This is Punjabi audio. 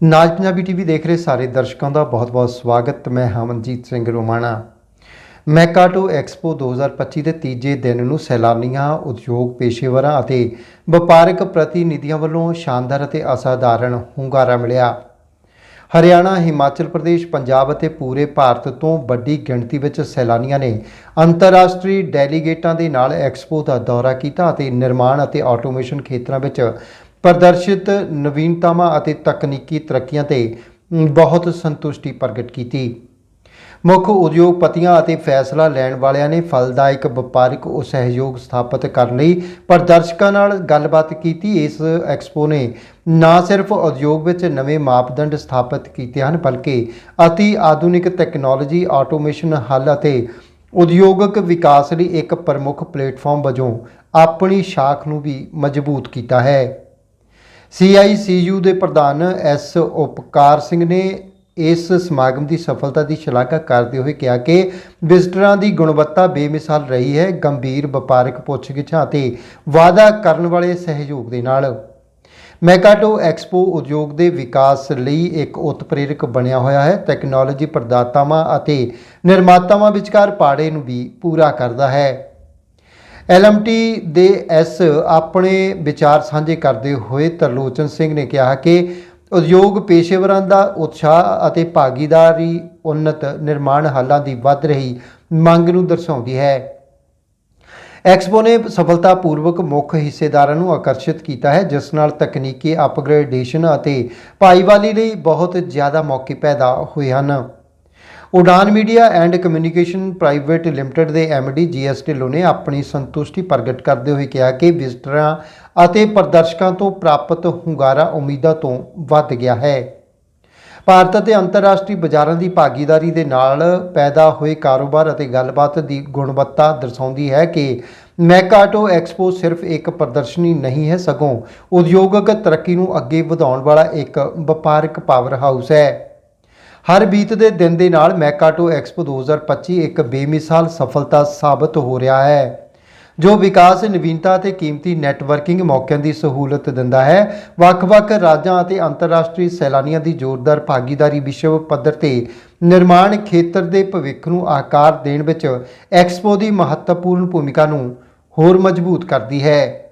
ਨਾਜ ਪੰਜਾਬੀ ਟੀਵੀ ਦੇਖ ਰਹੇ ਸਾਰੇ ਦਰਸ਼ਕਾਂ ਦਾ ਬਹੁਤ-ਬਹੁਤ ਸਵਾਗਤ। ਮੈਂ ਹਮਨਜੀਤ ਸਿੰਘ ਰੋਮਾਣਾ। ਮੈਕਾਟੋ ਐਕਸਪੋ 2025 ਦੇ ਤੀਜੇ ਦਿਨ ਨੂੰ ਸੈਲਾਨੀਆਂ, ਉਦਯੋਗ ਪੇਸ਼ੇਵਰਾਂ ਅਤੇ ਵਪਾਰਕ ਪ੍ਰਤੀਨਿਧੀਆਂ ਵੱਲੋਂ ਸ਼ਾਨਦਾਰ ਅਤੇ ਅਸਾਧਾਰਨ ਹੁੰਗਾਰਾ ਮਿਲਿਆ। ਹਰਿਆਣਾ, ਹਿਮਾਚਲ ਪ੍ਰਦੇਸ਼, ਪੰਜਾਬ ਅਤੇ ਪੂਰੇ ਭਾਰਤ ਤੋਂ ਵੱਡੀ ਗਿਣਤੀ ਵਿੱਚ ਸੈਲਾਨੀਆਂ ਨੇ ਅੰਤਰਰਾਸ਼ਟਰੀ ਡੈਲੀਗੇਟਾਂ ਦੇ ਨਾਲ ਐਕਸਪੋ ਦਾ ਦੌਰਾ ਕੀਤਾ ਅਤੇ ਨਿਰਮਾਣ ਅਤੇ ਆਟੋਮੇਸ਼ਨ ਖੇਤਰਾਂ ਵਿੱਚ ਪ੍ਰਦਰਸ਼ਿਤ ਨਵੀਨਤਾਵਾਂ ਅਤੇ ਤਕਨੀਕੀ ਤਰੱਕੀਆਂ ਤੇ ਬਹੁਤ ਸੰਤੁਸ਼ਟੀ ਪ੍ਰਗਟ ਕੀਤੀ। ਮੁੱਖ ਉਦਯੋਗਪਤੀਆਂ ਅਤੇ ਫੈਸਲਾ ਲੈਣ ਵਾਲਿਆਂ ਨੇ ਫਲਦਾਇਕ ਵਪਾਰਿਕ ਸਹਿਯੋਗ ਸਥਾਪਿਤ ਕਰਨ ਲਈ ਪ੍ਰਦਰਸ਼ਕਾਂ ਨਾਲ ਗੱਲਬਾਤ ਕੀਤੀ। ਇਸ ਐਕਸਪੋ ਨੇ ਨਾ ਸਿਰਫ ਉਦਯੋਗ ਵਿੱਚ ਨਵੇਂ ਮਾਪਦੰਡ ਸਥਾਪਿਤ ਕੀਤੇ ਹਨ, ਬਲਕਿ ਅਤੀ ਆਧੁਨਿਕ ਟੈਕਨੋਲੋਜੀ, ਆਟੋਮੇਸ਼ਨ ਹੱਲ ਅਤੇ ਉਦਯੋਗਿਕ ਵਿਕਾਸ ਲਈ ਇੱਕ ਪ੍ਰਮੁੱਖ ਪਲੇਟਫਾਰਮ ਵਜੋਂ ਆਪਣੀ ਸ਼ਾਖ ਨੂੰ ਵੀ ਮਜ਼ਬੂਤ ਕੀਤਾ ਹੈ। CICU ਦੇ ਪ੍ਰਧਾਨ ਐਸ ਉਪਕਾਰ ਸਿੰਘ ਨੇ ਇਸ ਸਮਾਗਮ ਦੀ ਸਫਲਤਾ ਦੀ ਸ਼ਲਾਘਾ ਕਰਦੇ ਹੋਏ ਕਿਹਾ ਕਿ ਵਿਜ਼ਟਰਾਂ ਦੀ ਗੁਣਵੱਤਾ ਬੇਮਿਸਾਲ ਰਹੀ ਹੈ, ਗੰਭੀਰ ਵਪਾਰਕ ਪੁੱਛਗਿੱਛਾਂ ਅਤੇ ਵਾਅਦਾ ਕਰਨ ਵਾਲੇ ਸਹਿਯੋਗ ਦੇ ਨਾਲ। ਮੈਕਾਟੋ ਐਕਸਪੋ ਉਦਯੋਗ ਦੇ ਵਿਕਾਸ ਲਈ ਇੱਕ ਉਤਪ੍ਰੇਰਕ ਬਣਿਆ ਹੋਇਆ ਹੈ। ਟੈਕਨੋਲੋਜੀ ਪ੍ਰਦਾਤਾਵਾਂ ਅਤੇ ਨਿਰਮਾਤਾਵਾਂ ਵਿਚਕਾਰ ਪਾੜੇ ਨੂੰ ਵੀ ਪੂਰਾ ਕਰਦਾ ਹੈ। ਐਲਐਮਟੀ ਦੇ ਐਸ ਆਪਣੇ ਵਿਚਾਰ ਸਾਂਝੇ ਕਰਦੇ ਹੋਏ ਤਰਲੋਚਨ ਸਿੰਘ ਨੇ ਕਿਹਾ ਕਿ ਉਦਯੋਗ ਪੇਸ਼ੇਵਰਾਂ ਦਾ ਉਤਸ਼ਾਹ ਅਤੇ ਭਾਗੀਦਾਰੀ ਉન્નਤ ਨਿਰਮਾਣ ਹਾਲਾਂ ਦੀ ਵੱਧ ਰਹੀ ਮੰਗ ਨੂੰ ਦਰਸਾਉਂਦੀ ਹੈ। ਐਕਸਪੋ ਨੇ ਸਫਲਤਾਪੂਰਵਕ ਮੁੱਖ ਹਿੱਸੇਦਾਰਾਂ ਨੂੰ ਆਕਰਸ਼ਿਤ ਕੀਤਾ ਹੈ, ਜਿਸ ਨਾਲ ਤਕਨੀਕੀ ਅਪਗ੍ਰੇਡੇਸ਼ਨ ਅਤੇ ਭਾਈਵਾਲੀ ਲਈ ਬਹੁਤ ਜ਼ਿਆਦਾ ਮੌਕੇ ਪੈਦਾ ਹੋਏ ਹਨ। Udaan media and communication private limited ਦੇ ਐਮਡੀ ਜੀਐਸ ਢਿੱਲੋਂ ਨੇ ਆਪਣੀ ਸੰਤੁਸ਼ਟੀ ਪ੍ਰਗਟ ਕਰਦੇ ਹੋਏ ਕਿਹਾ ਕਿ ਵਿਜ਼ਟਰਾਂ ਅਤੇ ਪ੍ਰਦਰਸ਼ਕਾਂ ਤੋਂ ਪ੍ਰਾਪਤ ਹੁੰਗਾਰਾ ਉਮੀਦਾਂ ਤੋਂ ਵੱਧ ਗਿਆ ਹੈ। ਭਾਰਤ ਅਤੇ ਅੰਤਰਰਾਸ਼ਟਰੀ ਬਾਜ਼ਾਰਾਂ ਦੀ ਭਾਗੀਦਾਰੀ ਦੇ ਨਾਲ ਪੈਦਾ ਹੋਏ ਕਾਰੋਬਾਰ ਅਤੇ ਗੱਲਬਾਤ ਦੀ ਗੁਣਵੱਤਾ ਦਰਸਾਉਂਦੀ ਹੈ ਕਿ ਮੈਕਾਟੋ ਐਕਸਪੋ ਸਿਰਫ ਇੱਕ ਪ੍ਰਦਰਸ਼ਨੀ ਨਹੀਂ ਹੈ, ਸਗੋਂ ਉਦਯੋਗਿਕ ਤਰੱਕੀ ਨੂੰ ਅੱਗੇ ਵਧਾਉਣ ਵਾਲਾ ਇੱਕ ਵਪਾਰਕ ਪਾਵਰ ਹਾਊਸ ਹੈ। ਹਰ ਬੀਤ ਦੇ ਦਿਨ ਦੇ ਨਾਲ ਮੈਕਾਟੋ ਐਕਸਪੋ 2025 ਇੱਕ ਬੇਮਿਸਾਲ ਸਫਲਤਾ ਸਾਬਤ ਹੋ ਰਿਹਾ ਹੈ, ਜੋ ਵਿਕਾਸ, ਨਵੀਨਤਾ ਅਤੇ ਕੀਮਤੀ ਨੈਟਵਰਕਿੰਗ ਮੌਕਿਆਂ ਦੀ ਸਹੂਲਤ ਦਿੰਦਾ ਹੈ। ਵੱਖ-ਵੱਖ ਰਾਜਾਂ ਅਤੇ ਅੰਤਰਰਾਸ਼ਟਰੀ ਸੈਲਾਨੀਆਂ ਦੀ ਜ਼ੋਰਦਾਰ ਭਾਗੀਦਾਰੀ ਵਿਸ਼ਵ ਪੱਧਰ ਤੇ ਨਿਰਮਾਣ ਖੇਤਰ ਦੇ ਭਵਿੱਖ ਨੂੰ ਆਕਾਰ ਦੇਣ ਵਿੱਚ ਐਕਸਪੋ ਦੀ ਮਹੱਤਵਪੂਰਨ ਭੂਮਿਕਾ ਨੂੰ ਹੋਰ ਮਜ਼ਬੂਤ ਕਰਦੀ ਹੈ।